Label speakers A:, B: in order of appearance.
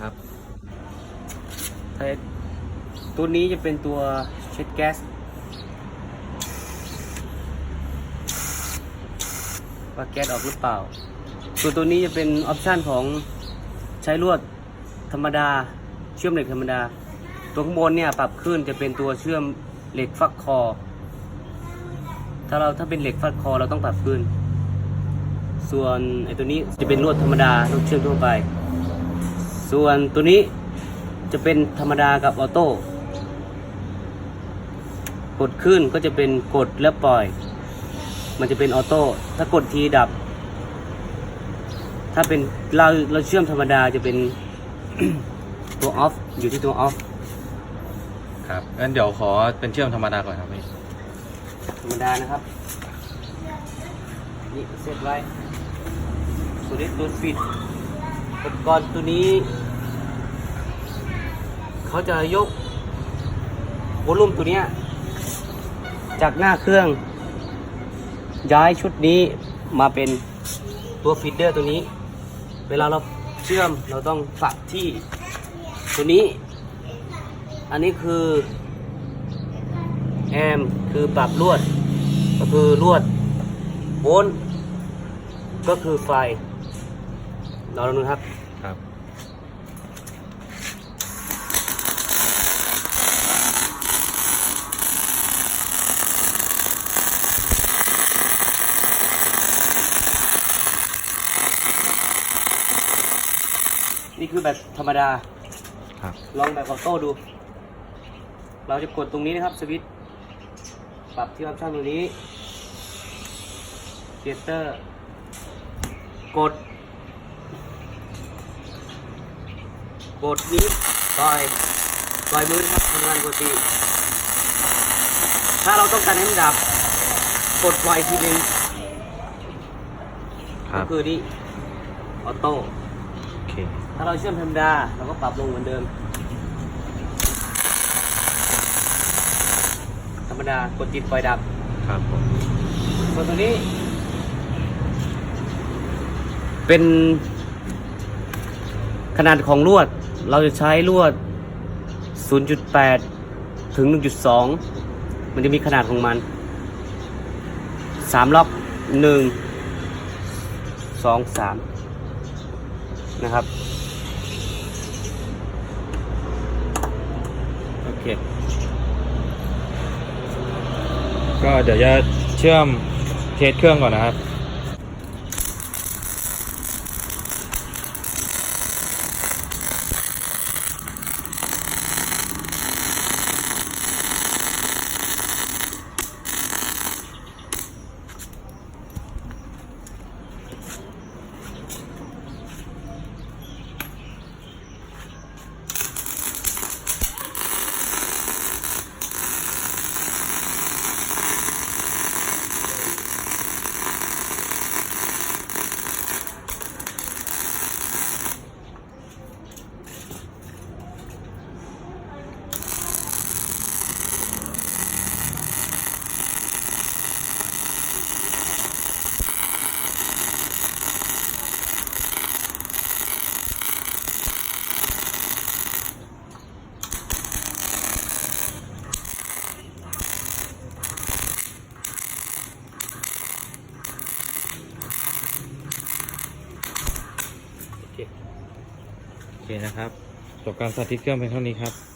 A: ครับ
B: ต่ตัวนี้จะเป็นตัวเช็ดแก๊สว่าแก๊สออกหรือเปล่า ส่วนตัวนี้จะเป็นออปชันของใช้ลวดธรรมดา เชื่อมเหล็กธรรมดา ตัวข้างบนเนี่ยปรับขึ้นจะเป็นตัวเชื่อมเหล็กฟักคอ ถ้าเราถ้าเป็นเหล็กฟักคอเราต้องปรับขึ้น ส่วนไอ้ตัวนี้จะเป็นลวดธรรมดาลวดเชื่อมทั่วไป ส่วนตัวนี้จะเป็นธรรมดากับออโต้กดขึ้นก็จะเป็นกดแล้วปล่อย มันจะเป็นออโต้ถ้ากดทีดับ ถ้าเป็นเราเราเชื่อมธรรมดาจะเป็นตัวออฟอยู่ที่ตัวออฟ
A: ครับงั้นเดี๋ยวขอเป็นเชื่อมธรรมดาก่อนครับพี่
B: ธรรมดานะครับนี่เซตไว้ตัวนี้ตัวฟิต อุปกรณ์ตัวนี้ เขาจะยกวอลลุ่มตัวนี้จากหน้าเครื่อง ย้ายชุดนี้มาเป็นตัวฟีดเดอร์ตัวนี้ เวลาเราเชื่อมเราต้องปรับที่ตัวนี้ อันนี้คือแอมคือปรับลวด ก็คือลวดโวลต์ก็คือไฟ ราลองดูครับ
A: ครับ
B: นี่คือแบบธรรมดา
A: ครับ
B: ลองแบบออโต้ดู เราจะกดตรงนี้นะครับสวิตช์ปรับที่ออปชั่นตรงนี้เ h เตอร์ กด กดนี้ปล่อยปล่อยมือนะครับทำงานปกติ ถ้าเราต้องการให้มันดับกดปล่อยอีกทีหนึง
A: ครั
B: ก็
A: บ
B: คือนี่ออโต้
A: โอเค
B: ถ้าเราเชื่อมธรรมดาเราก็ปรับลงเหมือนเดิม ธรรมดากดจิตปล่อยดับ
A: ครับผม
B: ส่วนตัวนี้เป็นขนาดของลวด เราจะใช้ลวด 0.8 ถึง 1.2 มันจะมีขนาดของมัน 3 ล็อก 1 2 3 นะครับ โอเค
A: ก็เดี๋ยวจะเชื่อมเทสเครื่องก่อนนะครับ นะครับจบการสาธิตเครื่องเพียงเท่านี้ครับ